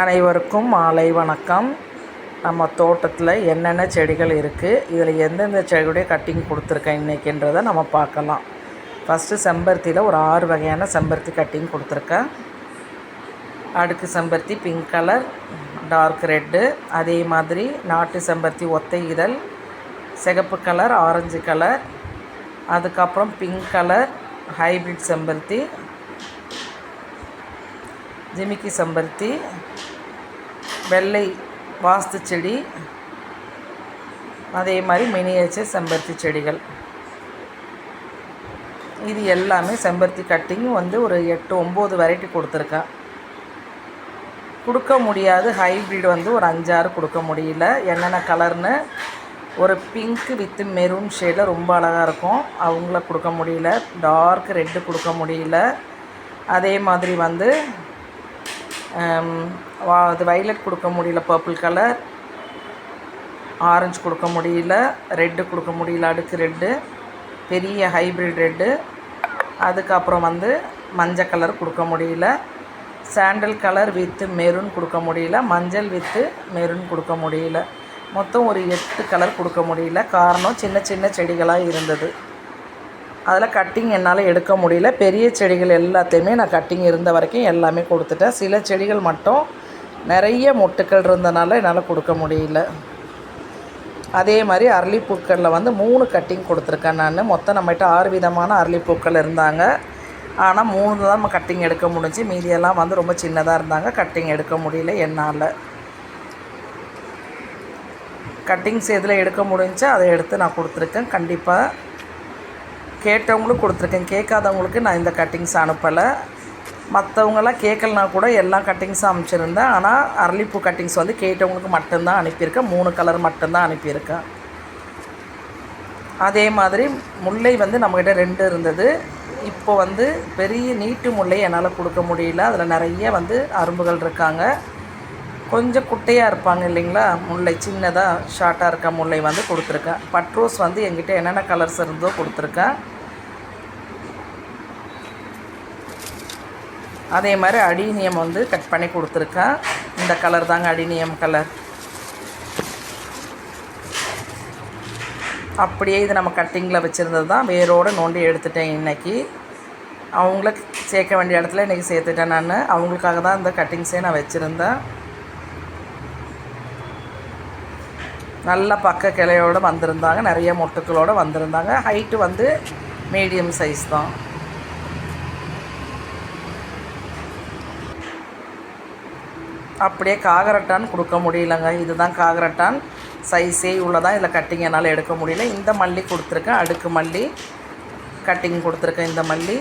அனைவருக்கும் மாலை வணக்கம். நம்ம தோட்டத்தில் என்னென்ன செடிகள் இருக்குது இதில் எந்தெந்த செடியுடைய கட்டிங் கொடுத்துருக்கேன் இன்றைக்கின்றதை நம்ம பார்க்கலாம். ஃபஸ்ட்டு செம்பருத்தியில் ஒரு ஆறு வகையான செம்பருத்தி கட்டிங் கொடுத்துருக்கேன். அடுக்கு செம்பருத்தி பிங்க் கலர் டார்க் ரெட்டு அதே மாதிரி நாட்டு செம்பருத்தி ஒத்தை இதழ் சிகப்பு கலர் ஆரஞ்சு கலர் அதுக்கப்புறம் பிங்க் கலர் ஹைப்ரிட் செம்பருத்தி ஜிமிக்கி செம்பருத்தி வெள்ளை வாஸ்து செடி அதே மாதிரி மினியேச்சர் செம்பருத்தி செடிகள். இது எல்லாமே செம்பருத்தி கட்டிங் வந்து ஒரு எட்டு ஒம்பது வெரைட்டி கொடுத்துருக்கா. கொடுக்க முடியாது ஹைப்ரிட் வந்து ஒரு அஞ்சாறு கொடுக்க முடியல. என்னென்ன கலர்னு ஒரு பிங்க் வித் மெரூன் ஷேடில் ரொம்ப அழகாக இருக்கும். அவங்கள கொடுக்க முடியல டார்க் ரெட்டு கொடுக்க முடியல. அதே மாதிரி வந்து Um, வா அது வைலட் கொடுக்க முடியல பர்பிள் கலர் ஆரஞ்சு கொடுக்க முடியல ரெட்டு கொடுக்க முடியல அடுக்கு ரெட்டு பெரிய ஹைப்ரிட் ரெட்டு அதுக்கப்புறம் வந்து மஞ்சள் கலர் கொடுக்க முடியல. சாண்டல் கலர் வித்து மெரூன் கொடுக்க முடியல. மஞ்சள் வித்து மெரூன் கொடுக்க முடியல. மொத்தம் ஒரு எட்டு கலர் கொடுக்க முடியல. காரணம் சின்ன சின்ன செடிகளாக இருந்தது. அதில் கட்டிங் என்னால் எடுக்க முடியல. பெரிய செடிகள் எல்லாத்தையுமே நான் கட்டிங் இருந்த வரைக்கும் எல்லாமே கொடுத்துட்டேன். சில செடிகள் மட்டும் நிறைய மொட்டுக்கள் இருந்தனால என்னால் கொடுக்க முடியல. அதே மாதிரி அரளிப்பூக்களில் வந்து மூணு கட்டிங் கொடுத்துருக்கேன் நான். மொத்தம் நம்மகிட்ட ஆறு விதமான அரளிப்பூக்கள் இருந்தாங்க. ஆனால் மூணு தான் நம்ம கட்டிங் எடுக்க முடிஞ்சு. மீதியெல்லாம் வந்து ரொம்ப சின்னதாக இருந்தாங்க. கட்டிங் எடுக்க முடியல என்னால். கட்டிங்ஸ் எதில் எடுக்க முடிஞ்சோ அதை எடுத்து நான் கொடுத்துருக்கேன். கண்டிப்பாக கேட்டவங்களுக்கு கொடுத்துருக்கேன். கேட்காதவங்களுக்கு நான் இந்த கட்டிங்ஸ் அனுப்பலை. மற்றவங்களாம் கேட்கலனா கூட எல்லா கட்டிங்ஸும் அனுப்பிச்சிருந்தேன். ஆனால் அரளிப்பூ கட்டிங்ஸ் வந்து கேட்டவங்களுக்கு மட்டும்தான் அனுப்பியிருக்கேன். மூணு கலர் மட்டும்தான் அனுப்பியிருக்கேன். அதே மாதிரி முல்லை வந்து நம்மக்கிட்ட ரெண்டு இருந்தது. இப்போ வந்து பெரிய நீட்டு முல்லை என்னால் கொடுக்க முடியல. அதில் நிறைய வந்து அரும்புகள் இருக்காங்க. கொஞ்சம் குட்டையாக இருப்பாங்க இல்லைங்களா? முல்லை சின்னதாக ஷார்ட்டாக இருக்க முல்லை வந்து கொடுத்துருக்கேன். பட்ரோஸ் வந்து எங்கிட்ட என்னென்ன கலர்ஸ் இருந்தோ கொடுத்துருக்கேன். அதே மாதிரி அடினியம் வந்து கட் பண்ணி கொடுத்துருக்கேன். இந்த கலர் தாங்க அடினியம் கலர் அப்படியே இது நம்ம கட்டிங்கில் வச்சுருந்தது தான். வேரோடு நோண்டி எடுத்துட்டேன் இன்றைக்கி அவங்கள சேர்க்க வேண்டிய இடத்துல இன்றைக்கி சேர்த்துட்டேன் நான். அவங்களுக்காக தான் இந்த கட்டிங்ஸே நான் வச்சுருந்தேன். நல்ல பக்க கிளையோடு வந்திருந்தாங்க நிறைய மொட்டுக்களோடு வந்திருந்தாங்க. ஹைட்டு வந்து மீடியம் சைஸ் தான். அப்படியே காகரட்டான் கொடுக்க முடியலங்க. இதுதான் காகரட்டான். சைஸே உள்ளதான் இதில் கட்டிங் என்னால் எடுக்க முடியல. இந்த மல்லி கொடுத்துருக்கேன். அடுக்கு மல்லி கட்டிங் கொடுத்துருக்கேன் இந்த மல்லி.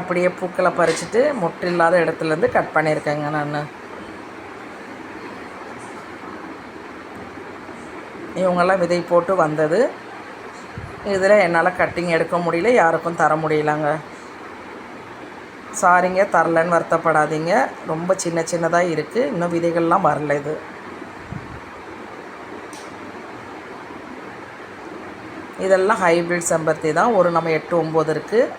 அப்படியே பூக்களை பறிச்சுட்டு முட்டு இல்லாத இடத்துலேருந்து கட் பண்ணியிருக்கேங்க நான். இவங்கெல்லாம் விதை போட்டு வந்தது. இதில் என்னால் கட்டிங் எடுக்க முடியல யாருக்கும் தர முடியலங்க. சாரிங்க தரலன்னு வருத்தப்படாதீங்க. ரொம்ப சின்ன சின்னதாக இருக்குது இன்னும் விதைகள்லாம் வரல இது. இதெல்லாம் ஹைப்ரிட் செம்பருத்தி தான். ஒரு நம்ம எட்டு ஒம்பது இருக்குது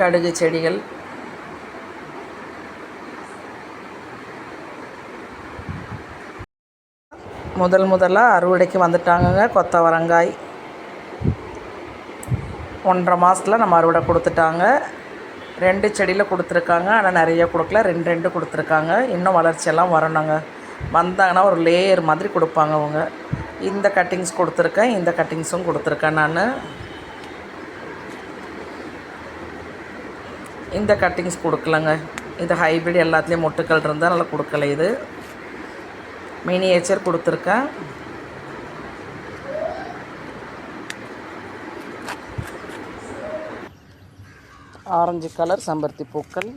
கடுகு செடிகள். முதல் முதலாக அறுவடைக்கு வந்துட்டாங்கங்க கொத்தவரங்காய். ஒன்றரை மாதத்தில் நம்ம அறுவடை கொடுத்துட்டாங்க. ரெண்டு செடியில் கொடுத்துருக்காங்க ஆனால் நிறைய கொடுக்கல. ரெண்டு ரெண்டு கொடுத்துருக்காங்க. இன்னும் வளர்ச்சியெல்லாம் வரணுங்க. வந்தாங்கன்னா ஒரு லேயர் மாதிரி கொடுப்பாங்க அவங்க. இந்த கட்டிங்ஸ் கொடுத்துருக்கேன் இந்த கட்டிங்ஸும் கொடுத்துருக்கேன் நான். இந்த கட்டிங்ஸ் கொடுக்கலங்க. இது ஹைப்ரிட் எல்லாத்துலேயும் மொட்டுக்கள் இருந்தால் நல்லா கொடுக்கல இது. மினியேச்சர் கொடுத்துருக்கேன். ஆரஞ்சு கலர் செம்பருத்தி பூக்கள்.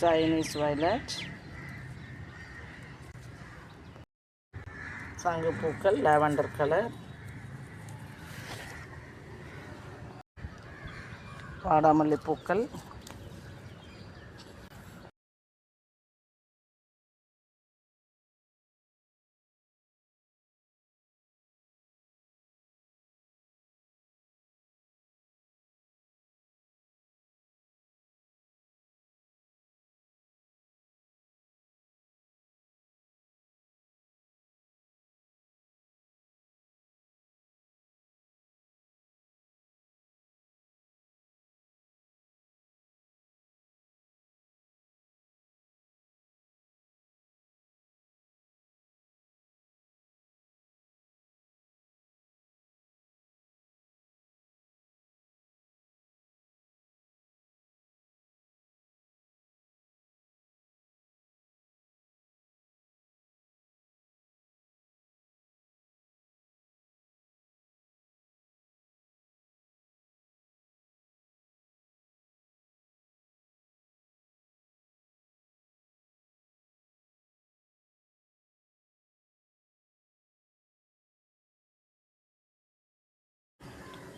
சைனீஸ் வயலட் சங்கு பூக்கள் லாவெண்டர் கலர் வாடாமல்லி பூக்கள்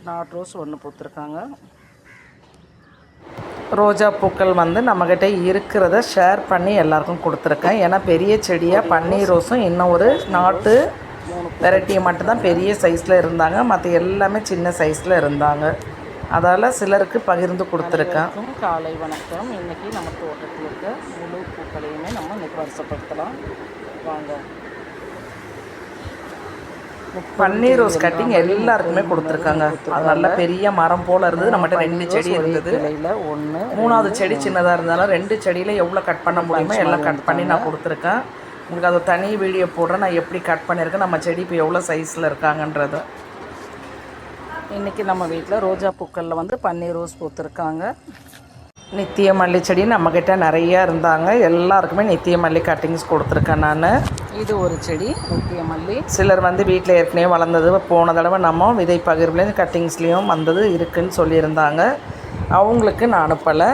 நாட் ரோஸ் ஒன்று பூத்துருக்காங்க ரோஜா பூக்கள் வந்து நம்மக்கிட்ட இருக்கிறத ஷேர் பண்ணி எல்லாருக்கும் கொடுத்துருக்கேன். ஏன்னா பெரிய செடியாக பன்னீர் ரோஸும் இன்னும் ஒரு நாட்டு வெரைட்டியை மட்டும்தான் பெரிய சைஸில் இருந்தாங்க. மற்ற எல்லாமே சின்ன சைஸில் இருந்தாங்க. அதால் சிலருக்கு பகிர்ந்து கொடுத்துருக்கேன். காலை வணக்கம். இன்றைக்கி நம்ம தோட்டத்தில் இருக்க முழு பூக்களையுமே நம்ம இன்றைக்கி வருஷப்படுத்தலாம் வாங்க. பன்னீர் ரோஸ் கட்டிங் எல்லாருக்குமே கொடுத்துருக்காங்க. அது நல்ல பெரிய மரம் போல இருந்தது நம்மகிட்ட ரெண்டு செடி இருந்தது ஒன்று மூணாவது செடி சின்னதாக இருந்தாலும் ரெண்டு செடியில் எவ்வளோ கட் பண்ண முடியுமோ எல்லாம் கட் பண்ணி நான் கொடுத்துருக்கேன். உங்களுக்கு அது தனி வீடியோ போடுறேன். நான் எப்படி கட் பண்ணியிருக்கேன். நம்ம செடி இப்போ எவ்வளோ சைஸில் இருக்காங்கன்றது. இன்றைக்கி நம்ம வீட்டில் ரோஜா பூக்களில் வந்து பன்னீர் ரோஸ் பூத்துருக்காங்க. நித்திய மல்லி செடி நம்மக்கிட்ட நிறையா இருந்தாங்க. எல்லாருக்குமே நித்திய மல்லி கட்டிங்ஸ் கொடுத்துருக்கேன் நான். இது ஒரு செடி நித்திய மல்லி சிலர் வந்து வீட்டில் ஏற்கனவே வளர்ந்தது. போன தடவை நம்ம விதை பகிர்வுலேயும் கட்டிங்ஸ்லேயும் வந்தது இருக்குன்னு சொல்லியிருந்தாங்க. அவங்களுக்கு நான் அனுப்பலை.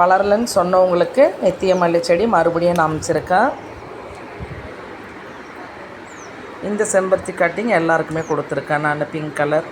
வளரலன்னு சொன்னவங்களுக்கு நித்திய மல்லி செடி மறுபடியும் நான் அமைச்சிருக்கேன் இந்த செம்பருத்தி கட்டிங் எல்லாருக்குமே கொடுத்துருக்கேன் நான் பிங்க் கலர்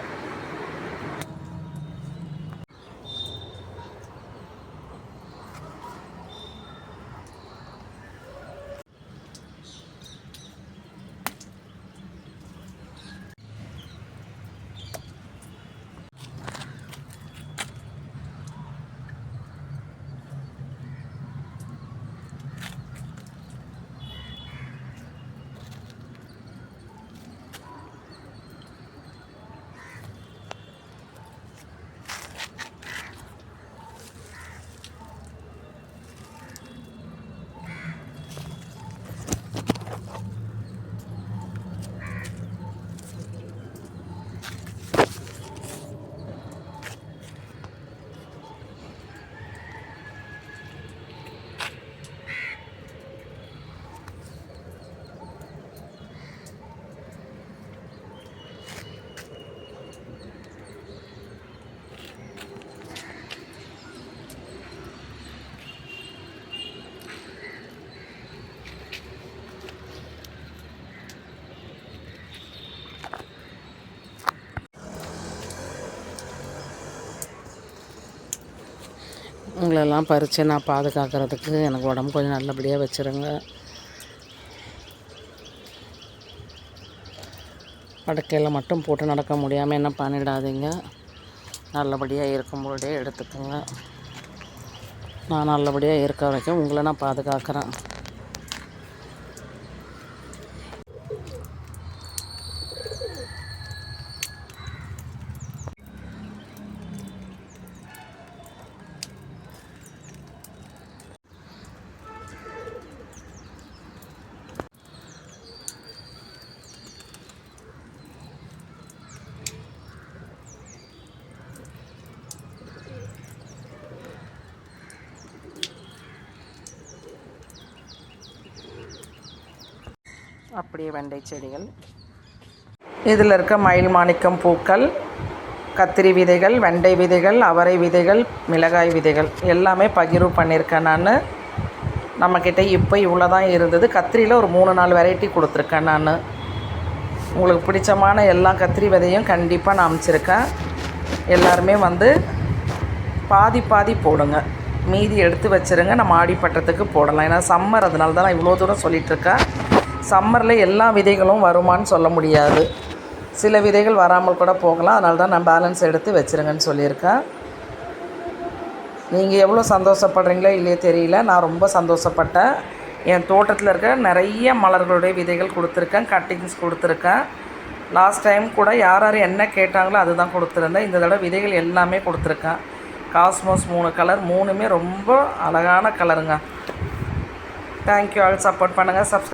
உங்களெல்லாம் பறித்து நான் பாதுகாக்கிறதுக்கு எனக்கு உடம்பு கொஞ்சம் நல்லபடியாக வச்சுருங்க. படுக்கையில் மட்டும் போட்டு நடக்க முடியாமல் என்ன பண்ணிடாதீங்க. நல்லபடியாக இருக்கும்போதே எடுத்துக்கோங்க. நான் நல்லபடியாக இருக்க வரைக்கும் உங்களை நான் பாதுகாக்கிறேன். அப்படியே வெண்டை செடிகள். இதில் இருக்க மயில் மாணிக்கம் பூக்கள் கத்திரி விதைகள் வெண்டை விதைகள் அவரை விதைகள் மிளகாய் விதைகள் எல்லாமே பகிர்வு பண்ணியிருக்கேன் நான். நம்மக்கிட்ட இப்போ இவ்வளோ தான் இருந்தது. கத்திரியில் ஒரு மூணு நாலு வெரைட்டி கொடுத்துருக்கேன் நான். உங்களுக்கு பிடிச்சமான எல்லா கத்திரி விதையும் கண்டிப்பாக நான் அமைச்சிருக்கேன். எல்லாருமே வந்து பாதி பாதி போடுங்க. மீதி எடுத்து வச்சுருங்க. நம்ம ஆடிப்பட்டத்துக்கு போடலாம். ஏன்னா சம்மர் அதனால தான் நான் இவ்வளோ தூரம் சொல்லிகிட்ருக்கேன் சம்மரில் எல்லா விதைகளும் வருமான்னு சொல்ல முடியாது. சில விதைகள் வராமல் கூட போகலாம். அதனால தான் நான் பேலன்ஸ் எடுத்து வச்சுருங்கன்னு சொல்லியிருக்கேன். நீங்கள் எவ்வளோ சந்தோஷப்படுறீங்களோ இல்லையே தெரியல. நான் ரொம்ப சந்தோஷப்பட்டேன். என் தோட்டத்தில் இருக்க நிறைய மலர்களுடைய விதைகள் கொடுத்துருக்கேன். கட்டிங்ஸ் கொடுத்துருக்கேன். லாஸ்ட் டைம் கூட யார் யார் என்ன கேட்டாங்களோ அதுதான் கொடுத்துருந்தேன். இந்த தடவை விதைகள் எல்லாமே கொடுத்துருக்கேன். காஸ்மோஸ் மூணு கலர் மூணுமே ரொம்ப அழகான கலருங்க தேங்க்யூ ஆல் சப்போர்ட் பண்ணுங்கள் சப்ஸ்